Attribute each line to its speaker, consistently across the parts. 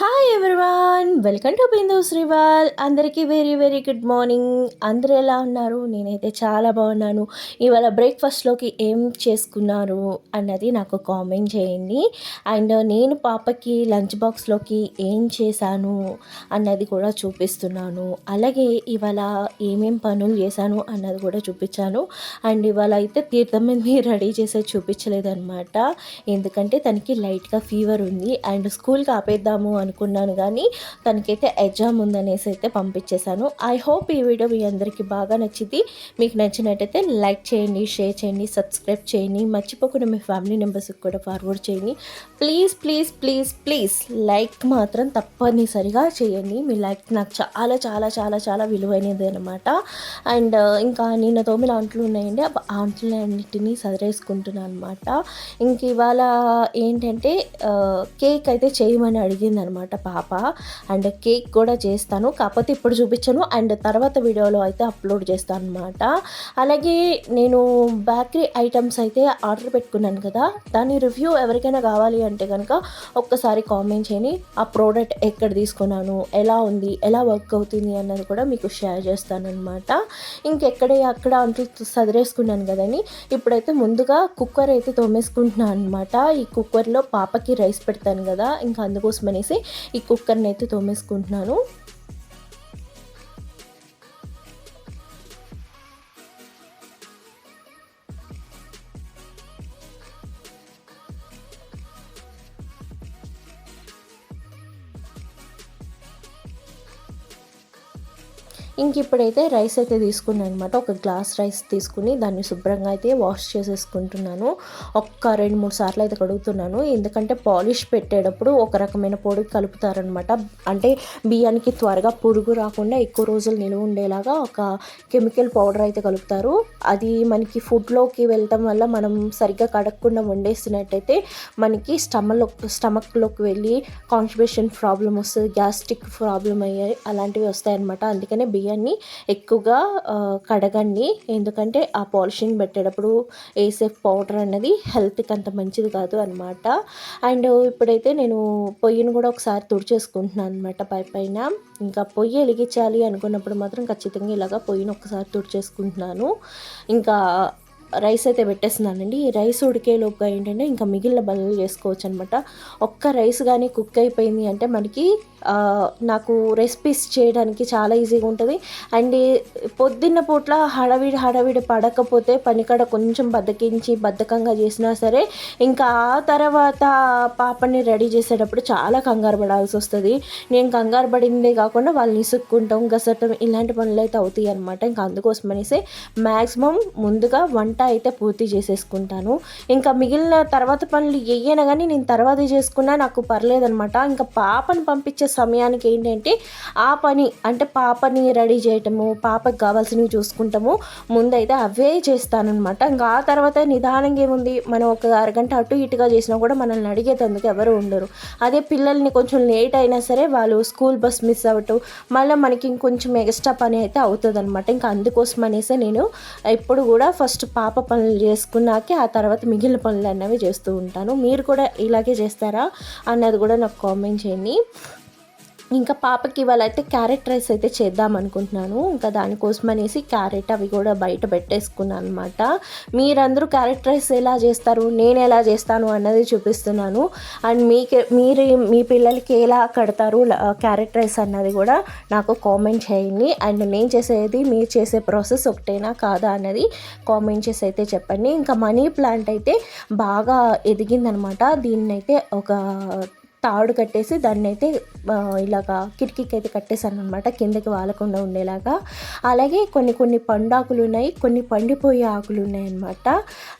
Speaker 1: Hi everyone welcome to Bindu Srival అందరికీ very very good morning అందరూ ఎలా ఉన్నారు? నేనైతే చాలా బాగున్నాను. ఇవాళ బ్రేక్ఫాస్ట్లోకి ఏం చేసుకున్నారు అన్నది నాకు కామెంట్ చేయండి. అండ్ నేను పాపకి లంచ్ బాక్స్లోకి ఏం చేశాను అన్నది కూడా చూపిస్తున్నాను. అలాగే ఇవాళ ఏమేం పనులు చేశాను అన్నది కూడా చూపించాను. అండ్ ఇవాళ అయితే తీర్థం మీద రెడీ చేసేది చూపించలేదన్నమాట. ఎందుకంటే తనకి లైట్గా ఫీవర్ ఉంది. అండ్ స్కూల్కి ఆపేద్దాము అనుకున్నాను కానీ తనకైతే ఎగ్జామ్ ఉందనేసి అయితే పంపించేశాను. ఐ హోప్ ఈ వీడియో మీ అందరికీ బాగా నచ్చింది. మీకు నచ్చినట్టయితే లైక్ చేయండి షేర్ చేయండి సబ్స్క్రైబ్ చేయండి. మర్చిపోకుండా మీ ఫ్యామిలీ మెంబర్స్కి కూడా ఫార్వర్డ్ చేయండి. Please please please please like మాత్రం తప్పనిసరిగా చేయండి. మీ లైక్ నాకు చాలా చాలా చాలా చాలా విలువైనది అనమాట అండ్ uh, ఇంకా నిన్న తోమిన ఆంట్లు ఉన్నాయండి. ఆ ఆంట్లన్నిటినీ సదరేసుకుంటున్నాను అనమాట ఇంక ఇవాళ ఏంటంటే uh, కేక్ అయితే చేయమని అడిగింది అనమాట పాప. అండ్ కేక్ కూడా చేస్తాను. కాకపోతే ఇప్పుడు చూపించను. అండ్ తర్వాత వీడియోలో అయితే అప్లోడ్ చేస్తాను అనమాట అలాగే నేను బేకరీ ఐటమ్స్ అయితే ఆర్డర్ పెట్టుకున్నాను కదా. దాని రివ్యూ ఎవరికైనా కావాలి అంటే కనుక ఒక్కసారి కామెంట్ చేయని ఆ ప్రోడక్ట్ ఎక్కడ తీసుకున్నాను? ఎలా ఉంది? ఎలా వర్క్ అవుతుంది? అన్నది కూడా మీకు షేర్ చేస్తాను అనమాట ఇంకెక్కడే అక్కడ అంటూ సదిరేసుకున్నాను కదండి. ఇప్పుడైతే ముందుగా కుక్కర్ అయితే తోమేసుకుంటున్నాను అనమాట ఈ కుక్కర్లో పాపకి రైస్ పెడతాను కదా. ఇంకా అందుకోసం అనేసి ఈ కుక్కర్ని అయితే తోమేసుకుంటున్నాను. ఇంక ఇప్పుడైతే రైస్ అయితే తీసుకున్నాను అనమాట ఒక గ్లాస్ రైస్ తీసుకుని దాన్ని శుభ్రంగా అయితే వాష్ చేసేసుకుంటున్నాను. ఒక్క రెండు మూడు సార్లు అయితే కడుగుతున్నాను. ఎందుకంటే పాలిష్ పెట్టేటప్పుడు ఒక రకమైన పొడి కలుపుతారనమాట అంటే బియ్యానికి త్వరగా పురుగు రాకుండా ఎక్కువ రోజులు నిలువ ఉండేలాగా ఒక కెమికల్ పౌడర్ అయితే కలుపుతారు. అది మనకి ఫుడ్లోకి వెళ్ళటం వల్ల మనం సరిగ్గా కడగకుండా వండేసినట్టయితే మనకి స్టమలో స్టమక్లోకి వెళ్ళి కాన్స్టిపేషన్ ప్రాబ్లం వస్తుంది గ్యాస్ట్రిక్ ప్రాబ్లం అయ్యాయి అలాంటివి వస్తాయన్నమాట. అందుకనే బియ్యం బియ్యాన్ని ఎక్కువగా కడగండి. ఎందుకంటే ఆ పాలిషింగ్ పెట్టేటప్పుడు వేసే పౌడర్ అన్నది హెల్త్కి అంత మంచిది కాదు అనమాట అండ్ ఇప్పుడైతే నేను పొయ్యిని కూడా ఒకసారి తుడిచేసుకుంటున్నాను అనమాట పై పైన. ఇంకా పొయ్యి వెలిగించాలి అనుకున్నప్పుడు మాత్రం ఖచ్చితంగా ఇలాగ పొయ్యిని ఒకసారి తుడిచేసుకుంటున్నాను. ఇంకా రైస్ అయితే పెట్టేస్తున్నానండి. ఈ రైస్ ఉడికేలోపుగా ఏంటంటే ఇంకా మిగిలిన బల్లలు చేసుకోవచ్చు అనమాట ఒక్క రైస్ కానీ కుక్ అయిపోయింది అంటే మనకి నాకు రెసిపీస్ చేయడానికి చాలా ఈజీగా ఉంటుంది. అండ్ పొద్దున్న పూట్ల హడవిడి హడవిడి పడకపోతే పనికడ కొంచెం బద్దకించి బద్ధకంగా చేసినా సరే ఇంకా ఆ తర్వాత పాపని రెడీ చేసేటప్పుడు చాలా కంగారు పడాల్సి వస్తుంది. నేను కంగారు పడిందే కాకుండా వాళ్ళని ఇసుక్కుంటాం గసటం ఇలాంటి పనులు అయితే అవుతాయి అనమాట ఇంకా అందుకోసం అనేసి మ్యాక్సిమం ముందుగా వంట అయితే పూర్తి చేసేసుకుంటాను. ఇంకా మిగిలిన తర్వాత పనులు ఏయైనా కానీ నేను తర్వాత చేసుకున్నా నాకు పర్లేదనమాట ఇంకా పాపను పంపించే సమయానికి ఏంటంటే ఆ పని అంటే పాపని రెడీ చేయటము పాపకి కావాల్సినవి చూసుకుంటాము ముందైతే అవే చేస్తానమాట ఇంకా ఆ తర్వాత నిదానంగా ఏముంది? మనం ఒక అరగంట అటు ఇటుగా చేసినా కూడా మనల్ని అడిగేటందుకు ఎవరు ఉండరు. అదే పిల్లల్ని కొంచెం లేట్ అయినా సరే వాళ్ళు స్కూల్ బస్ మిస్ అవ్వటం మళ్ళీ మనకి ఇంకొంచెం ఎక్స్ట్రా పని అయితే అవుతుంది అనమాట ఇంకా అందుకోసం అనేసి నేను ఎప్పుడు కూడా ఫస్ట్ పాప పనులు చేసుకున్నాకే ఆ తర్వాత మిగిలిన పనులు అన్నవి చేస్తూ ఉంటాను. మీరు కూడా ఇలాగే చేస్తారా? అన్నది కూడా నాకు కామెంట్ చేయండి. ఇంకా పాపకి ఇవాళ అయితే క్యారెట్ రైస్ అయితే చేద్దాం అనుకుంటున్నాను. ఇంకా దానికోసం అనేసి క్యారెట్ అవి కూడా బయట పెట్టేసుకున్నాను అనమాట మీరందరూ క్యారెట్ రైస్ ఎలా చేస్తారు నేను ఎలా చేస్తాను అన్నది చూపిస్తున్నాను. అండ్ మీకు మీరు మీ పిల్లలకి ఎలా కడతారు క్యారెట్ రైస్ అన్నది కూడా నాకు కామెంట్ చేయండి. అండ్ నేను చేసేది మీరు చేసే ప్రాసెస్ ఒకటేనా కాదా అన్నది కామెంట్ చేసి అయితే చెప్పండి. ఇంకా మనీ ప్లాంట్ అయితే బాగా ఎదిగిందనమాట దీన్నైతే ఒక తాడు కట్టేసి దాన్ని అయితే ఇలాగా కిటికీకి అయితే కట్టేశాను అనమాట కిందకి వాలకుండా ఉండేలాగా. అలాగే కొన్ని కొన్ని పండాకులు ఉన్నాయి కొన్ని పండిపోయే ఆకులు ఉన్నాయి అనమాట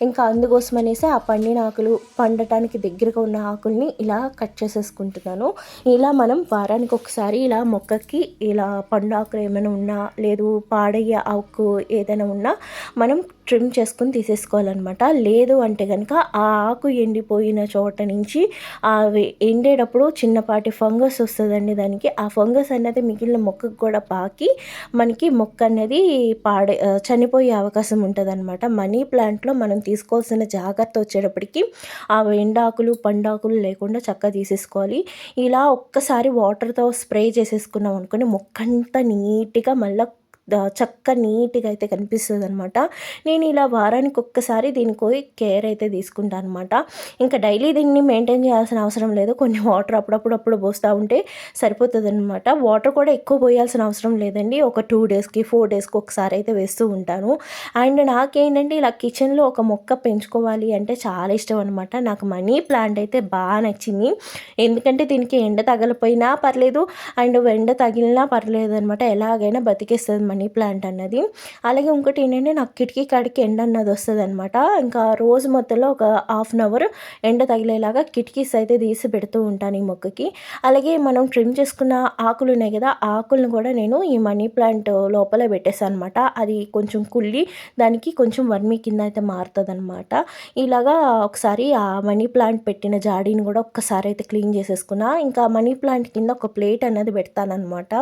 Speaker 1: ఇంకా అందుకోసం అనేసి ఆ పండిన ఆకులు పండటానికి దగ్గరగా ఉన్న ఆకుల్ని ఇలా కట్ చేసేసుకుంటున్నాను. ఇలా మనం వారానికి ఒకసారి ఇలా మొక్కకి ఇలా పండు ఆకులు ఏమైనా ఉన్నా లేదు పాడయ్యే ఆకు ఏదైనా ఉన్నా మనం ట్రిమ్ చేసుకుని తీసేసుకోవాలన్నమాట. లేదు అంటే కనుక ఆ ఆకు ఎండిపోయిన చోట నుంచి అవి ఎండేటప్పుడు చిన్నపాటి ఫంగస్ వస్తుందండి దానికి. ఆ ఫంగస్ అనేది మిగిలిన మొక్కకు కూడా పాకి మనకి మొక్క అనేది పాడే చనిపోయే అవకాశం ఉంటుంది అనమాట మనీ ప్లాంట్లో మనం తీసుకోవాల్సిన జాగ్రత్త వచ్చేటప్పటికి ఆ ఎండాకులు పండాకులు లేకుండా చక్కగా తీసేసుకోవాలి. ఇలా ఒక్కసారి వాటర్తో స్ప్రే చేసేసుకున్నాం అనుకుని మొక్క అంతా నీట్గా మళ్ళీ చక్క నీట్గా అయితే కనిపిస్తుంది అనమాట నేను ఇలా వారానికి ఒక్కసారి దీనికి కేర్ అయితే తీసుకుంటాను అనమాట ఇంకా డైలీ దీన్ని మెయింటైన్ చేయాల్సిన అవసరం లేదు. కొన్ని వాటర్ అప్పుడప్పుడు అప్పుడు పోస్తూ ఉంటే సరిపోతుంది అనమాట వాటర్ కూడా ఎక్కువ పోయాల్సిన అవసరం లేదండి. ఒక టూ డేస్కి ఫోర్ డేస్కి ఒకసారి అయితే వేస్తూ ఉంటాను. అండ్ నాకేంటంటే ఇలా కిచెన్లో ఒక మొక్క పెంచుకోవాలి అంటే చాలా ఇష్టం అనమాట నాకు మనీ ప్లాంట్ అయితే బాగా నచ్చింది. ఎందుకంటే దీనికి ఎండ తగలపోయినా పర్లేదు అండ్ ఎండ తగిలినా పర్లేదు అనమాట ఎలాగైనా బతికేస్తుంది మనీ ప్లాంట్ అన్నది. అలాగే ఇంకోటి ఏంటంటే నాకు కిటికీ కాడికి ఎండ అన్నది వస్తుంది అనమాట ఇంకా రోజు మొత్తంలో ఒక హాఫ్ అన్ అవర్ ఎండ తగిలేలాగా కిటికీస్ అయితే తీసి పెడుతూ ఉంటాను ఈ మొక్కకి. అలాగే మనం ట్రిమ్ చేసుకున్న ఆకులు ఉన్నాయి కదా ఆ ఆకులను కూడా నేను ఈ మనీ ప్లాంట్ లోపల పెట్టేసాను అనమాట అది కొంచెం కుళ్ళి దానికి కొంచెం వర్మీ కింద అయితే మారుతుంది అనమాట ఇలాగా ఒకసారి ఆ మనీ ప్లాంట్ పెట్టిన జాడీని కూడా ఒక్కసారి అయితే క్లీన్ చేసేసుకున్నా. ఇంకా మనీ ప్లాంట్ కింద ఒక ప్లేట్ అనేది పెడతానమాట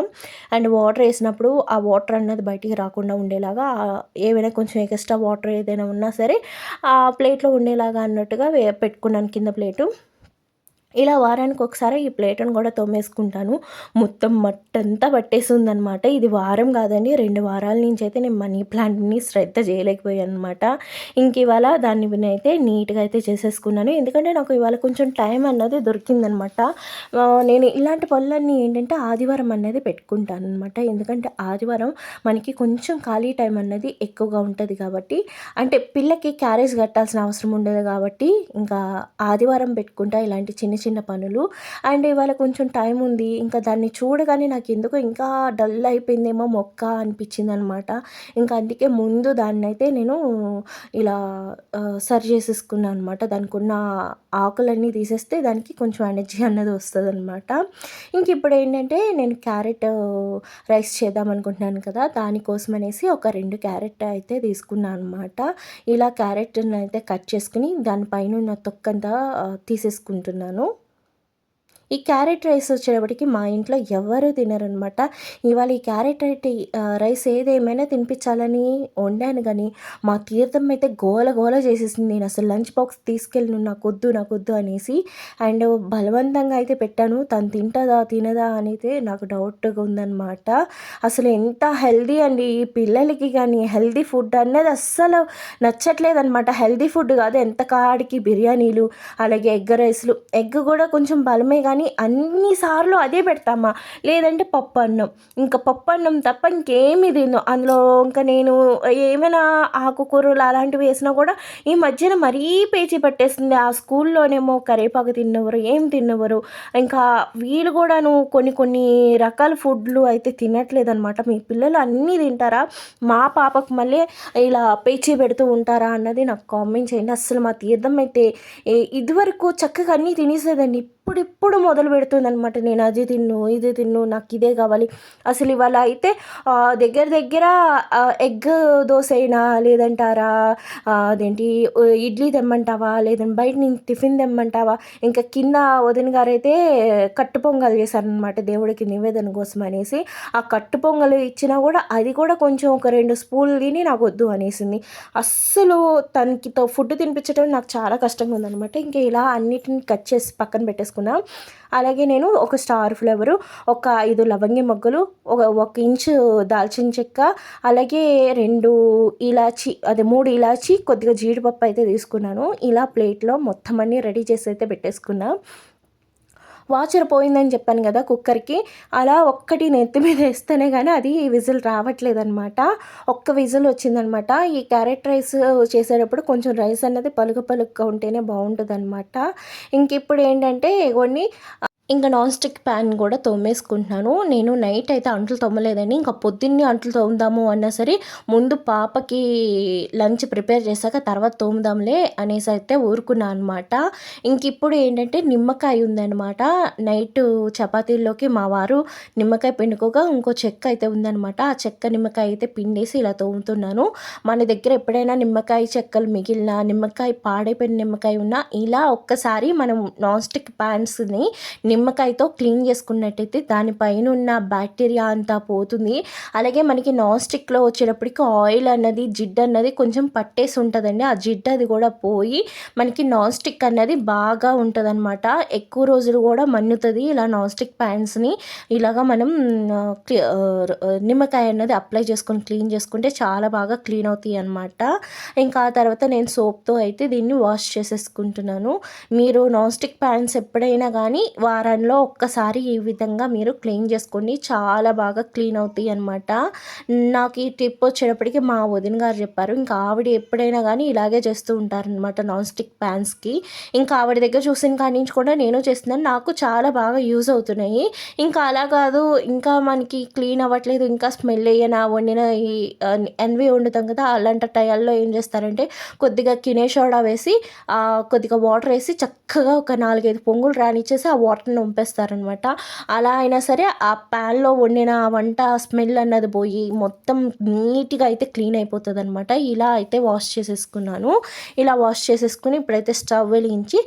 Speaker 1: అండ్ వాటర్ వేసినప్పుడు ఆ వాటర్ అన్నది బయటికి రాకుండా ఉండేలాగా ఏవైనా కొంచెం ఎక్స్ట్రా వాటర్ ఏదైనా ఉన్నా సరే ఆ ప్లేట్లో ఉండేలాగా అన్నట్టుగా పెట్టుకున్నాను కింద ప్లేటు ఇలా వారానికి ఒకసారి ఈ ప్లేట్ని కూడా తోమేసుకుంటాను. మొత్తం మట్టంతా పట్టేస్తుంది అనమాట ఇది వారం కాదండి రెండు వారాల నుంచి అయితే నేను మనీ ప్లాంట్ని శ్రద్ధ చేయలేకపోయాను అనమాట ఇంక ఇవాళ దాన్ని అయితే నీట్గా అయితే చేసేసుకున్నాను. ఎందుకంటే నాకు ఇవాళ కొంచెం టైం అన్నది దొరికిందనమాట నేను ఇలాంటి పనులన్నీ ఏంటంటే ఆదివారం అనేది పెట్టుకుంటాను అనమాట ఎందుకంటే ఆదివారం మనకి కొంచెం ఖాళీ టైం అన్నది ఎక్కువగా ఉంటుంది కాబట్టి. అంటే పిల్లకి క్యారేజ్ కట్టాల్సిన అవసరం ఉండదు కాబట్టి ఇంకా ఆదివారం పెట్టుకుంటా ఇలాంటి చిన్న చిన్న పనులు. అండ్ ఇవాళ కొంచెం టైం ఉంది. ఇంకా దాన్ని చూడగానే నాకు ఎందుకో ఇంకా డల్ అయిపోయిందేమో మొక్క అనిపించింది అనమాట ఇంకా అందుకే ముందు దాన్ని అయితే నేను ఇలా సరి చేసేసుకున్నాను అనమాట దానికి ఉన్న ఆకులన్నీ తీసేస్తే దానికి కొంచెం ఎనర్జీ అన్నది వస్తుంది అనమాట ఇంక ఇప్పుడు ఏంటంటే నేను క్యారెట్ రైస్ చేద్దాం అనుకుంటున్నాను కదా దానికోసం అనేసి ఒక రెండు క్యారెట్ అయితే తీసుకున్నాను అనమాట ఇలా క్యారెట్ని అయితే కట్ చేసుకుని దానిపైన ఉన్న తొక్కంతా తీసేసుకుంటున్నాను. ఈ క్యారెట్ రైస్ వచ్చేటప్పటికి మా ఇంట్లో ఎవరు తినరనమాట. ఇవాళ ఈ క్యారెట్ రైట్ రైస్ ఏదేమైనా తినిపించాలని వండాను కానీ మా తీర్థం అయితే గోల గోల చేసేసింది. నేను అసలు లంచ్ బాక్స్ తీసుకెళ్ళి నాకు వద్దు నాకు వద్దు అనేసి అండ్ బలవంతంగా అయితే పెట్టాను. తను తింటదా తినదా అనేది నాకు డౌట్గా ఉందన్నమాట అసలు ఎంత హెల్దీ అండి ఈ పిల్లలకి కానీ హెల్దీ ఫుడ్ అనేది అస్సలు నచ్చట్లేదు అనమాట హెల్దీ ఫుడ్ కాదు ఎంత కాడికి బిర్యానీలు అలాగే ఎగ్ రైస్లు. ఎగ్ కూడా కొంచెం బలమే కానీ అన్నిసార్లు అదే పెడతామా? లేదంటే పప్పు అన్నం ఇంకా పప్పు అన్నం తప్ప ఇంకేమి తిను అందులో ఇంకా నేను ఏమైనా ఆకుకూరలు అలాంటివి వేసినా కూడా ఈ మధ్యన మరీ పేచీ పట్టేస్తుంది. ఆ స్కూల్లోనేమో కరేపాకు తిన్నవరు ఏం తిన్నవరు. ఇంకా వీళ్ళు కూడాను కొన్ని కొన్ని రకాల ఫుడ్లు అయితే తినట్లేదనమాట మీ పిల్లలు అన్నీ తింటారా? మా పాపకు మళ్ళీ ఇలా పేచీ పెడుతూ ఉంటారా అన్నది నాకు కామెంట్ చేయండి. అసలు మా తీర్థం అయితే ఏ- ఇదివరకు చక్కగా అన్నీ తినేసేదండి ఇప్పుడిప్పుడు మొదలు పెడుతుంది అనమాట నేను అది తిన్ను ఇది తిన్ను నాకు ఇదే కావాలి. అసలు ఇవాళ అయితే దగ్గర దగ్గర ఎగ్ దోశ అయినా లేదంటారా అదేంటి ఇడ్లీ తెమ్మంటావా? లేదంటే బయట నేను టిఫిన్ తెమ్మంటావా? ఇంకా కింద వదిన గారు అయితే కట్టు పొంగల్ చేశారనమాట దేవుడికి నివేదన కోసం అనేసి. ఆ కట్టు పొంగల్ ఇచ్చినా కూడా అది కూడా కొంచెం ఒక రెండు స్పూన్లు తిని నాకు వద్దు అనేసింది. అస్సలు తనకితో ఫుడ్ తినిపించడం నాకు చాలా కష్టంగా ఉందనమాట ఇంకా ఇలా అన్నిటిని కట్ చేసి పక్కన పెట్టేసుకున్నా అలాగే నేను ఒక స్టార్ ఫ్లేవరు ఒక ఐదు లవంగి మొగ్గలు ఒక ఒక ఇంచు దాల్చిన చెక్క అలాగే రెండు ఇలాచి అదే మూడు ఇలాచి కొద్దిగా జీడిపప్పు అయితే తీసుకున్నాను. ఇలా ప్లేట్లో మొత్తం అన్నీ రెడీ చేసి అయితే పెట్టేసుకున్నా. వాచర్ పోయిందని చెప్పాను కదా కుక్కర్కి అలా ఒక్కటి నెత్తి మీద వేస్తేనే కానీ అది విజిల్ రావట్లేదనమాట ఒక్క విజిల్ వచ్చిందనమాట ఈ క్యారెట్ రైస్ చేసేటప్పుడు కొంచెం రైస్ అన్నది పలుకు పలుకుగా ఉంటేనే బాగుంటుంది అనమాట ఇంక ఇప్పుడు ఏంటంటే కొన్ని ఇంకా నాన్ స్టిక్ ప్యాన్ కూడా తోమేసుకుంటున్నాను. నేను నైట్ అయితే అంట్లు తోమలేదని ఇంకా పొద్దున్నే అంట్లు తోముదాము అన్నా సరే ముందు పాపకి లంచ్ ప్రిపేర్ చేశాక తర్వాత తోముదాంలే అనేసి అయితే ఊరుకున్నా అనమాట ఇంక ఇప్పుడు ఏంటంటే నిమ్మకాయ ఉందనమాట నైట్ చపాతీల్లోకి మా వారు నిమ్మకాయ పిండుకోగా ఇంకో చెక్క అయితే ఉందన్నమాట. ఆ చెక్క నిమ్మకాయ అయితే పిండేసి ఇలా తోముతున్నాను. మన దగ్గర ఎప్పుడైనా నిమ్మకాయ చెక్కలు మిగిలిన నిమ్మకాయ పాడైపోయిన నిమ్మకాయ ఉన్నా ఇలా ఒక్కసారి మనం నాన్ స్టిక్ ప్యాన్స్ని నిమ్మకాయతో క్లీన్ చేసుకున్నట్టయితే దానిపైన ఉన్న బ్యాక్టీరియా అంతా పోతుంది. అలాగే మనకి నాన్ స్టిక్లో వచ్చేటప్పటికి ఆయిల్ అన్నది జిడ్ అన్నది కొంచెం పట్టేసి ఉంటుందండి. ఆ జిడ్ అది కూడా పోయి మనకి నాన్ స్టిక్ అన్నది బాగా ఉంటుంది ఎక్కువ రోజులు కూడా మన్నుతుంది ఇలా నాన్ స్టిక్ ప్యాన్స్ని. ఇలాగా మనం నిమ్మకాయ అన్నది అప్లై చేసుకొని క్లీన్ చేసుకుంటే చాలా బాగా క్లీన్ అవుతాయి అనమాట ఇంకా ఆ తర్వాత నేను సోప్తో అయితే దీన్ని వాష్ చేసేసుకుంటున్నాను. మీరు నాన్ స్టిక్ ప్యాన్స్ ఎప్పుడైనా కానీ వారం వారంలో ఒక్కసారి ఈ విధంగా మీరు క్లీన్ చేసుకోండి. చాలా బాగా క్లీన్ అవుతాయి అనమాట నాకు ఈ టిప్ వచ్చేటప్పటికి మా వదిన గారు చెప్పారు. ఇంకా ఆవిడ ఎప్పుడైనా కానీ ఇలాగే చేస్తూ ఉంటారనమాట నాన్ స్టిక్ ప్యాన్స్కి ఇంకా ఆవిడ దగ్గర చూసిన కాడి నుంచి కూడా నేను చేస్తున్నాను. నాకు చాలా బాగా యూజ్ అవుతున్నాయి. ఇంకా అలా కాదు ఇంకా మనకి క్లీన్ అవ్వట్లేదు ఇంకా స్మెల్ అయ్యన వండిన ఈ ఎన్వి వండుతాం కదా అలాంటి టయాల్లో ఏం చేస్తారంటే కొద్దిగా కినే సోడా వేసి కొద్దిగా వాటర్ వేసి చక్కగా ఒక నాలుగైదు పొంగులు రానిచ్చేసి ఆ వాటర్ వాటర్ని వంపేస్తారనమాట అలా అయినా సరే ఆ ప్యాన్లో వండిన వంట స్మెల్ అన్నది పోయి మొత్తం నీట్గా అయితే క్లీన్ అయిపోతుంది అనమాట ఇలా అయితే వాష్ చేసేసుకున్నాను. ఇలా వాష్ చేసేసుకుని ఇప్పుడైతే స్టవ్ వెలిగించి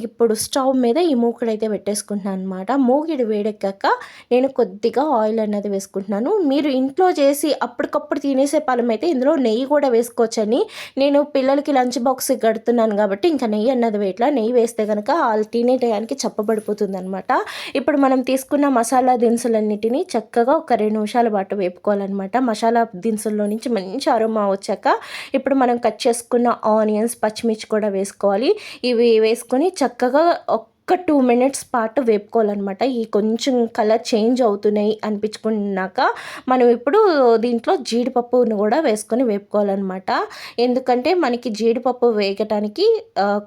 Speaker 1: ఇప్పుడు స్టవ్ మీద ఈ మూకుడు అయితే పెట్టేసుకుంటున్నాను అనమాట మూగిడి వేడెక్కాక నేను కొద్దిగా ఆయిల్ అన్నది వేసుకుంటున్నాను. మీరు ఇంట్లో చేసి అప్పటికప్పుడు తినేసే పలం అయితే ఇందులో నెయ్యి కూడా వేసుకోవచ్చని నేను పిల్లలకి లంచ్ బాక్స్ కడుతున్నాను కాబట్టి ఇంకా నెయ్యి అన్నది వేట్లా నెయ్యి వేస్తే కనుక వాళ్ళు తినే టయానికి చెప్పబడిపోతుంది అనమాట అనమాట ఇప్పుడు మనం తీసుకున్న మసాలా దినుసులన్నిటినీ చక్కగా ఒక రెండు నిమిషాల పాటు వేపుకోవాలన్నమాట. మసాలా దినుసుల్లో నుంచి మంచి అరుమా వచ్చాక ఇప్పుడు మనం కట్ చేసుకున్న ఆనియన్స్ పచ్చిమిర్చి కూడా వేసుకోవాలి. ఇవి వేసుకొని చక్కగా ఒక టూ మినిట్స్ పాటు వేపుకోవాలన్నమాట. ఈ కొంచెం కలర్ చేంజ్ అవుతున్నాయి అనిపించుకున్నాక మనం ఇప్పుడు దీంట్లో జీడిపప్పును కూడా వేసుకొని వేపుకోవాలన్నమాట. ఎందుకంటే మనకి జీడిపప్పు వేగటానికి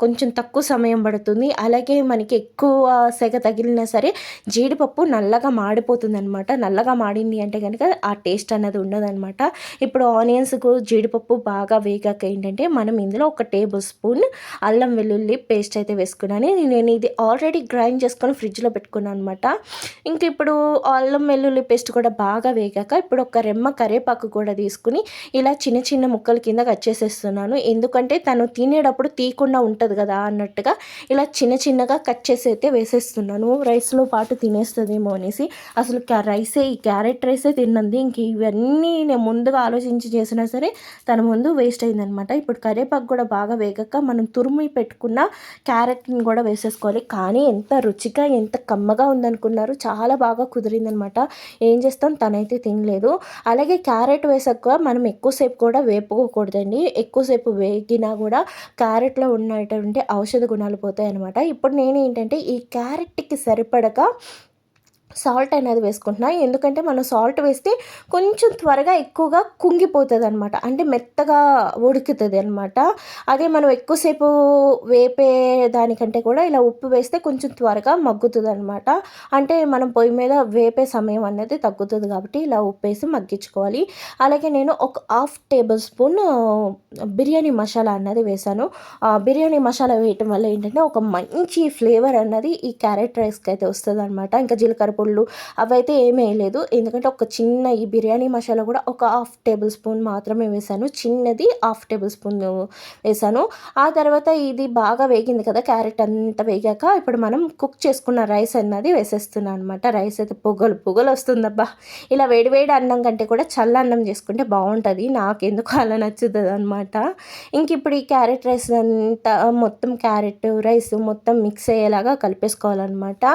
Speaker 1: కొంచెం తక్కువ సమయం పడుతుంది. అలాగే మనకి ఎక్కువ సెగ తగిలినా సరే జీడిపప్పు నల్లగా మాడిపోతుంది అనమాట నల్లగా మాడింది అంటే కనుక ఆ టేస్ట్ అన్నది ఉండదన్నమాట. ఇప్పుడు ఆనియన్స్కు జీడిపప్పు బాగా వేగాక ఏంటంటే మనం ఇందులో ఒక టేబుల్ స్పూన్ అల్లం వెల్లుల్లి పేస్ట్ అయితే వేసుకున్నాను. నేను ఇది ఆల్రెడీ గ్రైండ్ చేసుకొని ఫ్రిడ్జ్లో పెట్టుకున్నాను అనమాట ఇంక ఇప్పుడు అల్లం వెల్లుల్లి పేస్ట్ కూడా బాగా వేగాక ఇప్పుడు ఒక రెమ్మ కరేపాకు కూడా తీసుకుని ఇలా చిన్న చిన్న ముక్కల కింద కట్ చేసేస్తున్నాను. ఎందుకంటే తను తినేటప్పుడు తీయకుండా ఉంటుంది కదా అన్నట్టుగా ఇలా చిన్న చిన్నగా కట్ చేసి అయితే వేసేస్తున్నాను. రైస్లో పాటు తినేస్తుందేమో అనేసి. అసలు రైసే ఈ క్యారెట్ రైసే తిన్నది. ఇంక ఇవన్నీ నేను ముందుగా ఆలోచించి చేసినా సరే తన ముందు వేస్ట్ అయిందనమాట. ఇప్పుడు కరేపాకు కూడా బాగా వేగాక మనం తురుమి పెట్టుకున్న క్యారెట్ని కూడా వేసేసుకోవాలి. కానీ ఎంత రుచిగా ఎంత కమ్మగా ఉందనుకున్నారు. చాలా బాగా కుదిరిందనమాట. ఏం చేస్తాం? తనైతే తినలేదు. అలాగే క్యారెట్ వేసాక మనం ఎక్కువసేపు కూడా వేపుకోకూడదండి. ఎక్కువసేపు వేగినా కూడా క్యారెట్లో ఉన్నటువంటి ఔషధ గుణాలు పోతాయి అనమాట ఇప్పుడు నేను ఏంటంటే ఈ క్యారెట్కి సరిపడక సాల్ట్ అనేది వేసుకుంటున్నా. ఎందుకంటే మనం సాల్ట్ వేస్తే కొంచెం త్వరగా ఎక్కువగా కుంగిపోతుంది అనమాట అంటే మెత్తగా ఉడుకుతుంది అనమాట అదే మనం ఎక్కువసేపు వేపే దానికంటే కూడా ఇలా ఉప్పు వేస్తే కొంచెం త్వరగా మగ్గుతుంది అనమాట అంటే మనం పొయ్యి మీద వేపే సమయం అనేది తగ్గుతుంది కాబట్టి ఇలా ఉప్పు వేసి మగ్గించుకోవాలి. అలాగే నేను ఒక half tablespoon biryani masala అన్నది వేసాను బిర్యానీ మసాలా వేయటం వల్ల ఏంటంటే ఒక మంచి ఫ్లేవర్ అన్నది ఈ క్యారెట్ రైస్కి అయితే వస్తుంది అనమాట ఇంకా జీలకర్ర పొళ్ళు అవైతే ఏమీ వేయలేదు. ఎందుకంటే ఒక చిన్న ఈ బిర్యానీ మసాలా కూడా ఒక హాఫ్ టేబుల్ స్పూన్ మాత్రమే వేసాను చిన్నది హాఫ్ టేబుల్ స్పూన్ వేసాను ఆ తర్వాత ఇది బాగా వేగింది కదా క్యారెట్ అంతా వేగాక ఇప్పుడు మనం కుక్ చేసుకున్న రైస్ అన్నది వేసేస్తున్నాను అనమాట రైస్ అయితే పొగలు పొగలు వస్తుందబ్బా. ఇలా వేడివేడి అన్నం కంటే కూడా చల్ల అన్నం చేసుకుంటే బాగుంటుంది. నాకు ఎందుకు అలా నచ్చుతుంది అనమాట ఇంక ఇప్పుడు ఈ క్యారెట్ రైస్ అంతా మొత్తం క్యారెట్ రైస్ మొత్తం మిక్స్ అయ్యేలాగా కలిపేసుకోవాలన్నమాట.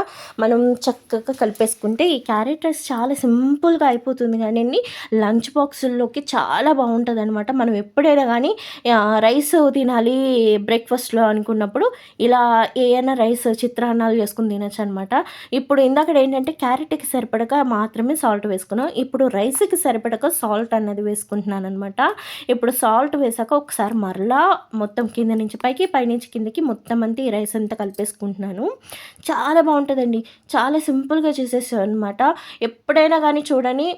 Speaker 1: మనం చక్కగా కలిపి కలిపేసుకుంటే ఈ క్యారెట్ రైస్ చాలా సింపుల్గా అయిపోతుంది కానీ లంచ్ బాక్సుల్లోకి చాలా బాగుంటుంది అనమాట మనం ఎప్పుడైనా కానీ రైస్ తినాలి బ్రేక్ఫాస్ట్లో అనుకున్నప్పుడు ఇలా ఏమైనా రైస్ చిత్రాన్నాలు చేసుకుని తినచ్చు అనమాట ఇప్పుడు ఇందాక ఏంటంటే క్యారెట్కి సరిపడక మాత్రమే సాల్ట్ వేసుకున్నాం. ఇప్పుడు రైస్కి సరిపడక సాల్ట్ అన్నది వేసుకుంటున్నాను అనమాట ఇప్పుడు సాల్ట్ వేసాక ఒకసారి మరలా మొత్తం కింద నుంచి పైకి పైనుంచి కిందకి మొత్తం అంతా ఈ రైస్ అంతా కలిపేసుకుంటున్నాను. చాలా బాగుంటుందండి. చాలా సింపుల్గా చేసేసాను అనమాట ఎప్పుడైనా కానీ చూడని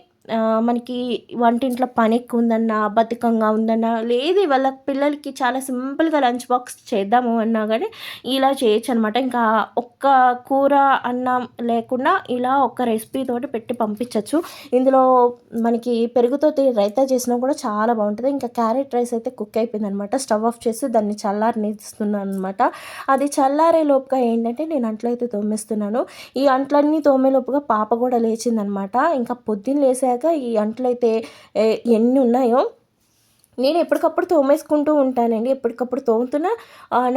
Speaker 1: మనకి వంటింట్లో పని ఎక్కువ ఉందన్నా బద్ధకంగా ఉందన్నా లేదు వాళ్ళ పిల్లలకి చాలా సింపుల్గా లంచ్ బాక్స్ చేద్దాము అన్నా కానీ ఇలా చేయొచ్చు అనమాట ఇంకా ఒక్క కూర అన్నం లేకుండా ఇలా ఒక్క రెసిపీ తోటి పెట్టి పంపించవచ్చు ఇందులో మనకి పెరుగుతో రైతా చేసినా కూడా చాలా బాగుంటుంది ఇంకా క్యారెట్ రైస్ అయితే కుక్ అయిపోయింది అనమాట స్టవ్ ఆఫ్ చేసి దాన్ని చల్లారనిస్తున్నాను అనమాట అది చల్లారే లోపుగా ఏంటంటే నేను అంట్లయితే తోమేస్తున్నాను. ఈ అంట్లన్నీ తోమే లోపుగా పాప కూడా లేచిందనమాట. ఇంకా పొద్దున్న లేసే వచ్చాక ఈ అంట్లయితే ఎన్ని ఉన్నాయో నేను ఎప్పటికప్పుడు తోమేసుకుంటూ ఉంటానండి. ఎప్పటికప్పుడు తోముతున్నా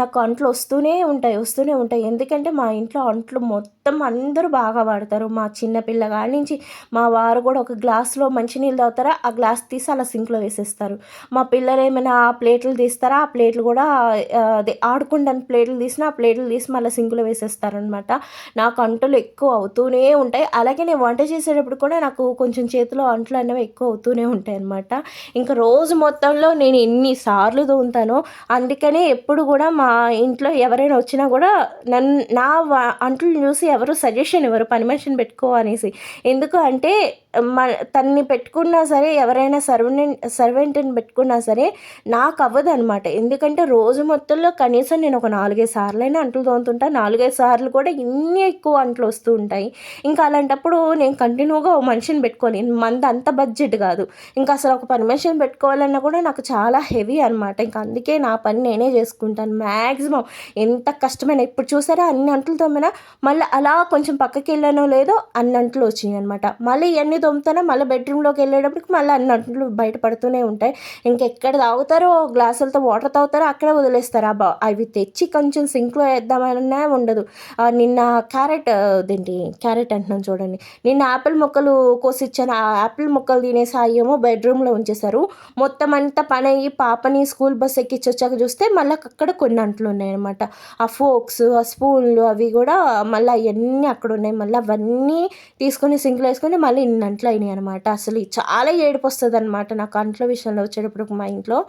Speaker 1: నాకు అంట్లు వస్తూనే ఉంటాయి వస్తూనే ఉంటాయి. ఎందుకంటే మా ఇంట్లో అంట్లు మొత్తం అందరూ బాగా వాడతారు. మా చిన్నపిల్ల కాడి నుంచి మా వారు కూడా ఒక గ్లాస్లో మంచినీళ్ళు తాగుతారా ఆ గ్లాస్ తీసి అలా సింక్లో వేసేస్తారు. మా పిల్లలు ఏమైనా ప్లేట్లు తీస్తారా ఆ ప్లేట్లు కూడా అదే ఆడుకుంటాను ప్లేట్లు తీసిన ఆ ప్లేట్లు తీసి మళ్ళీ సింక్లో వేసేస్తారనమాట నాకు అంటులు ఎక్కువ అవుతూనే ఉంటాయి. అలాగే నేను వంట చేసేటప్పుడు కూడా నాకు కొంచెం చేతిలో అంట్లు అనేవి ఎక్కువ అవుతూనే ఉంటాయి అనమాట ఇంకా రోజు మొత్తం మొత్తంలో నేను ఎన్నిసార్లు తోముతానో అందుకనే ఎప్పుడు కూడా మా ఇంట్లో ఎవరైనా వచ్చినా కూడా నన్ను నా అంట్లు చూసి ఎవరు సజెషన్ ఇవ్వరు పని మనిషిని పెట్టుకో అనేసి. ఎందుకు అంటే మ తన్ని పెట్టుకున్నా సరే ఎవరైనా సర్వెంట్ సర్వెంట్ని పెట్టుకున్నా సరే నాకు అవ్వదు అనమాట ఎందుకంటే రోజు మొత్తంలో కనీసం నేను ఒక నాలుగైదు సార్లైనా అయినా అంట్లు తోముతుంటా. నాలుగైదు సార్లు కూడా ఇన్ని ఎక్కువ అంట్లు వస్తూ ఉంటాయి. ఇంకా అలాంటప్పుడు నేను కంటిన్యూగా ఓ మనిషిని పెట్టుకొని మంది అంత బడ్జెట్ కాదు. ఇంకా అసలు ఒక పని మనిషిని పెట్టుకోవాలన్నా కూడా నాకు చాలా హెవీ అనమాట ఇంకా అందుకే నా పని నేనే చేసుకుంటాను. మ్యాక్సిమం ఎంత కష్టమైన ఇప్పుడు చూసారా అన్ని అంట్లు తోమినా మళ్ళీ అలా కొంచెం పక్కకి వెళ్ళానో లేదో అన్ని అంట్లు వచ్చినాయి అనమాట మళ్ళీ ఇవన్నీ తోముతానో మళ్ళీ బెడ్రూమ్లోకి వెళ్ళేటప్పటికి మళ్ళీ అన్ని అంట్లు బయటపడుతూనే ఉంటాయి. ఇంకెక్కడ తాగుతారో గ్లాసులతో వాటర్ తాగుతారో అక్కడే వదిలేస్తారు. అబ్బా అవి తెచ్చి కొంచెం సింక్లో వేద్దామన్నా ఉండదు. నిన్న క్యారెట్ అదేంటి క్యారెట్ అంటున్నాను చూడండి. నిన్న యాపిల్ మొక్కలు కోసిచ్చాను. ఆ యాపిల్ మొక్కలు తినేసి అయ్యేమో బెడ్రూమ్లో ఉంచేశారు. మొత్తం అంతా పని అయ్యి పాపని స్కూల్ బస్ ఎక్కించి వచ్చాక చూస్తే మళ్ళీ అక్కడ కొన్ని అంట్లు ఉన్నాయన్నమాట. ఆ ఫోక్స్ ఆ స్పూన్లు అవి కూడా మళ్ళీ అవన్నీ అక్కడ ఉన్నాయి. మళ్ళీ అవన్నీ తీసుకొని సింక్లో వేసుకొని మళ్ళీ ఇన్ని అంట్లు అయినాయి అనమాట అసలు చాలా ఏడుపు వస్తుంది అనమాట నాకు అంట్ల విషయంలో వచ్చేటప్పుడు మా ఇంట్లో.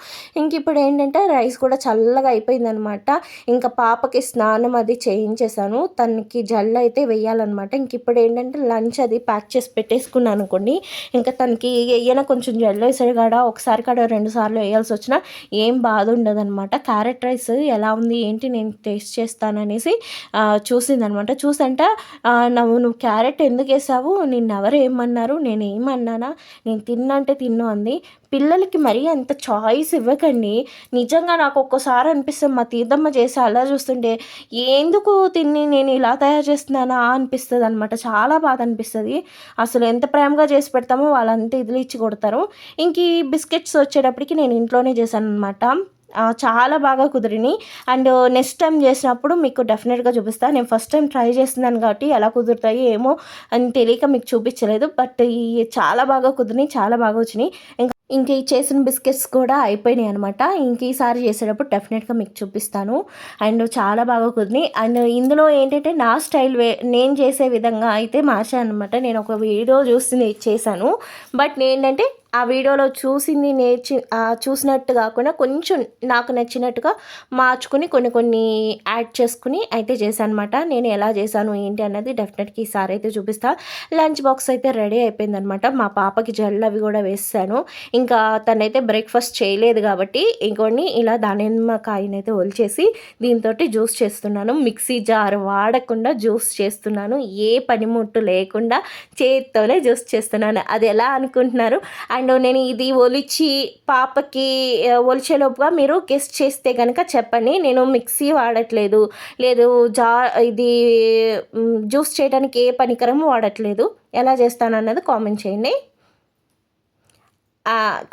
Speaker 1: ఇంక ఇప్పుడు ఏంటంటే రైస్ కూడా చల్లగా అయిపోయిందనమాట ఇంకా పాపకి స్నానం అది చేయించేసాను తనకి జల్లు అయితే వేయాలన్నమాట. ఇంక ఇప్పుడు ఏంటంటే లంచ్ అది ప్యాక్ చేసి పెట్టేసుకున్నాను అనుకోండి ఇంకా తనకి ఏమైనా కొంచెం జల్లు వేసాడు కాడ ఒకసారి కాడ రెండు సార్లు వేయాల్సి వచ్చినా ఏం బాధ ఉండదన్నమాట. క్యారెట్ రైస్ ఎలా ఉంది ఏంటి నేను టేస్ట్ చేస్తాననేసి చూసిందనమాట చూసంట నువ్వు నువ్వు క్యారెట్ ఎందుకు వేసావు? నిన్ను ఎవరు ఏమన్నారు నేను ఏమన్నానా నేను తిన్నంటే తిన్ను అంది. పిల్లలకి మరీ అంత చాయిస్ ఇవ్వకండి. నిజంగా నాకు ఒక్కోసారి అనిపిస్తుంది మా తీర్థమ్మ చేసి అలా చూస్తుంటే ఎందుకు తిని నేను ఇలా తయారు చేస్తున్నానా? అనిపిస్తుంది అనమాట చాలా బాధ అనిపిస్తుంది. అసలు ఎంత ప్రేమగా చేసి పెడతామో వాళ్ళంతా ఇదిలిచ్చి కొడతారు. ఇంక ఈ బిస్కెట్స్ వచ్చేటప్పటికి నేను ఇంట్లోనే చేశాను అనమాట చాలా బాగా కుదిరినాయి. అండ్ నెక్స్ట్ టైం చేసినప్పుడు మీకు డెఫినెట్గా చూపిస్తాను నేను ఫస్ట్ టైం ట్రై చేస్తున్నాను కాబట్టి ఎలా కుదురుతాయి ఏమో అని తెలియక మీకు చూపించలేదు. బట్ ఈ చాలా బాగా కుదిరినాయి చాలా బాగా వచ్చినాయి. ఇంకా ఇంక ఈ చేసిన బిస్కెట్స్ కూడా అయిపోయినాయి అనమాట ఇంక ఈసారి చేసేటప్పుడు డెఫినెట్గా మీకు చూపిస్తాను. అండ్ చాలా బాగా కుదిరి అండ్ ఇందులో ఏంటంటే నా స్టైల్ వే నేను చేసే విధంగా అయితే మార్చాను అనమాట నేను ఒక వీడియో చూసి చేశాను. బట్ ఏంటంటే ఆ వీడియోలో చూసింది నేర్చి చూసినట్టు కాకుండా కొంచెం నాకు నచ్చినట్టుగా మార్చుకుని కొన్ని కొన్ని యాడ్ చేసుకుని అయితే చేశాను అనమాట నేను ఎలా చేశాను ఏంటి అన్నది డెఫినెట్గా ఈసారి అయితే చూపిస్తాను లంచ్ బాక్స్ అయితే రెడీ అయిపోయిందనమాట. మా పాపకి జల్లు అవి కూడా వేసాను. ఇంకా తనైతే బ్రేక్ఫాస్ట్ చేయలేదు కాబట్టి ఇంకొన్ని ఇలా దానిమ్మకాయనైతే ఒలిచేసి దీంతో జ్యూస్ చేస్తున్నాను. మిక్సీ జార్ వాడకుండా జ్యూస్ చేస్తున్నాను. ఏ పనిముట్టు లేకుండా చేతితోనే జ్యూస్ చేస్తున్నాను. అది ఎలా అనుకుంటున్నారు? అండ్ నేను ఇది ఒలిచి పాపకి ఒలిచేలోపుగా మీరు గెస్ట్ చేస్తే కనుక చెప్పండి. నేను మిక్సీ వాడట్లేదు. లేదు జా ఇది జ్యూస్ చేయడానికి ఏ పనికరం వాడట్లేదు. ఎలా చేస్తాను అన్నది కామెంట్ చేయండి.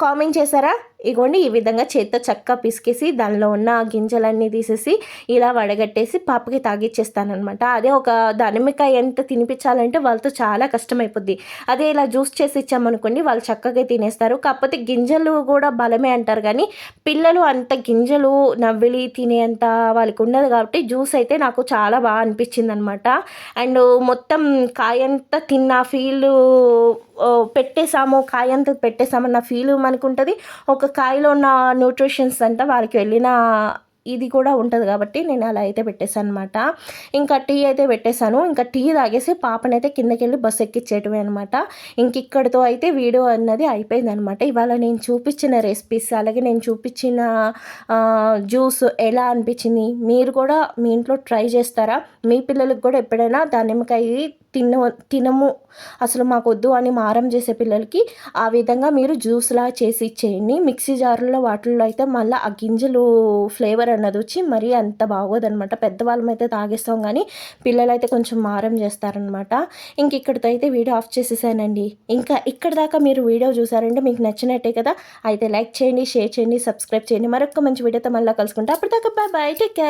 Speaker 1: కామెంట్ చేశారా? ఇగోండి ఈ విధంగా చేత్తో చక్కగా పిసికేసి దానిలో ఉన్న గింజలన్నీ తీసేసి ఇలా వడగట్టేసి పాపకి తాగిచ్చేస్తానమాట అదే ఒక దానిమ్మకాయ ఎంత తినిపించాలంటే వాళ్ళతో చాలా కష్టమైపోద్ది. అదే ఇలా జ్యూస్ చేసి ఇచ్చామనుకోండి వాళ్ళు చక్కగా తినేస్తారు. కాకపోతే గింజలు కూడా బలమే అంటారు కానీ పిల్లలు అంత గింజలు నవ్విలి తినేంత వాళ్ళకి ఉండదు కాబట్టి జ్యూస్ అయితే నాకు చాలా బాగా అనిపించింది అనమాట అండ్ మొత్తం కాయంతా తిన్న ఫీల్ పెట్టేసాము కాయ పెట్టేసామన్న ఫీల్ మనకు ఉంటుంది ఒక కాయలో ఉన్న న్యూట్రిషన్స్ అంతా వాళ్ళకి వెళ్ళిన ఇది కూడా ఉంటుంది కాబట్టి నేను అలా అయితే పెట్టేశాను అనమాట ఇంకా టీ అయితే పెట్టేశాను. ఇంకా టీ తాగేసి పాపనైతే కిందకి వెళ్ళి బస్సు ఎక్కించేయటమే అనమాట. ఇంక ఇక్కడితో అయితే వీడియో అన్నది అయిపోయింది అనమాట ఇవాళ నేను చూపించిన రెసిపీస్ అలాగే నేను చూపించిన జ్యూస్ ఎలా అనిపించింది మీరు కూడా మీ ఇంట్లో ట్రై చేస్తారా? మీ పిల్లలకు కూడా ఎప్పుడైనా దానిమ్మకాయ తిన తినము. అసలు మాకు వద్దు అని మారం చేసే పిల్లలకి ఆ విధంగా మీరు జ్యూస్లా చేసి ఇచ్చేయండి. మిక్సీ జార్లో వాటిల్లో అయితే మళ్ళీ ఆ గింజలు ఫ్లేవర్ అన్నది వచ్చి మరీ అంత బాగోదనమాట పెద్దవాళ్ళం అయితే తాగేస్తాం కానీ పిల్లలు అయితే కొంచెం మారం చేస్తారనమాట ఇంక ఇక్కడితో అయితే వీడియో ఆఫ్ చేసేసానండి. ఇంకా ఇక్కడ దాకా మీరు వీడియో చూసారంటే మీకు నచ్చినట్టే కదా? అయితే లైక్ చేయండి షేర్ చేయండి సబ్స్క్రైబ్ చేయండి. మరొక మంచి వీడియోతో మళ్ళీ కలుసుకుంటే అప్పటిదాకా బాయ్ బాయ్ టేక్ కేర్.